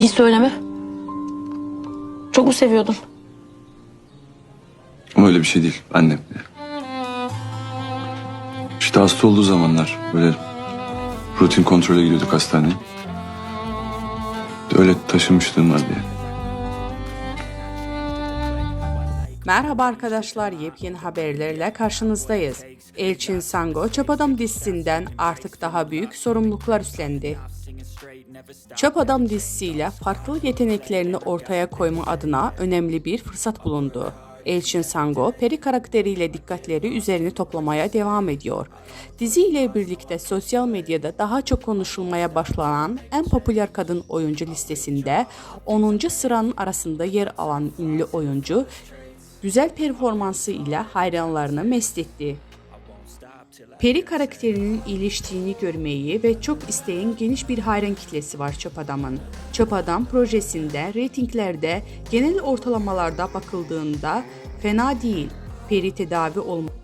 Hiç söyleme. Çok mu seviyordun? Ama öyle bir şey değil annem. İşte hasta olduğu zamanlar böyle rutin kontrole gidiyorduk hastaneye. Öyle taşınmışlığım vardı yani. Merhaba arkadaşlar, yepyeni haberlerle karşınızdayız. Elçin Sango, Çöp Adam dizisinden artık daha büyük sorumluluklar üstlendi. Çöp Adam dizisiyle farklı yeteneklerini ortaya koyma adına önemli bir fırsat bulundu. Elçin Sango, Peri karakteriyle dikkatleri üzerine toplamaya devam ediyor. Dizi ile birlikte sosyal medyada daha çok konuşulmaya başlanan en popüler kadın oyuncu listesinde 10. sıranın arasında yer alan ünlü oyuncu, güzel performansı ile hayranlarını mest etti. Peri karakterinin iyileştiğini görmeyi ve çok isteyen geniş bir hayran kitlesi var Çöp Adam'ın. Çöp Adam projesinde reytinglerde genel ortalamalarda bakıldığında fena değil. Peri tedavi olma